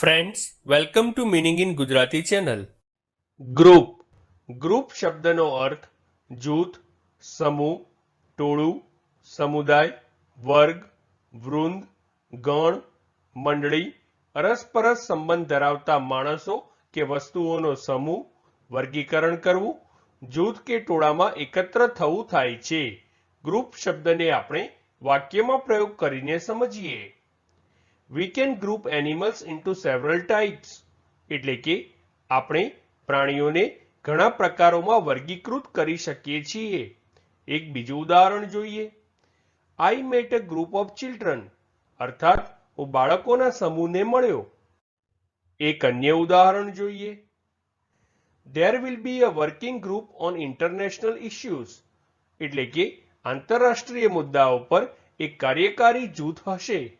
Friends welcome to meaning in Gujarati channel group group શબ્દનો અર્થ જૂથ, સમૂહ, ટોળું, સમુદાય, વર્ગ, વૃંદ, ગણ, મંડળી, અરસપરસ સંબંધ ધરાવતા માણસો કે વસ્તુઓનો સમૂહ, વર્ગીકરણ કરવું, જૂથ કે ટોળામાં એકત્ર થવું થાય છે. ગ્રુપ શબ્દને આપણે વાક્યમાં પ્રયોગ કરીને સમજીએ. We can group animals into several types એટલે કે, આપણે પ્રાણીઓને ઘણા પ્રકારોમાં વર્ગીકૃત કરી શકીએ છીએ. એક બીજું ઉદાહરણ જોઈએ. I met a group of children અર્થાત, હું બાળકોના સમૂહને મળ્યો. એક અન્ય ઉદાહરણ જોઈએ. There will be a working group on international issues એટલે કે, આંતરરાષ્ટ્રીય મુદ્દાઓ પર એક કાર્યકારી જૂથ હશે.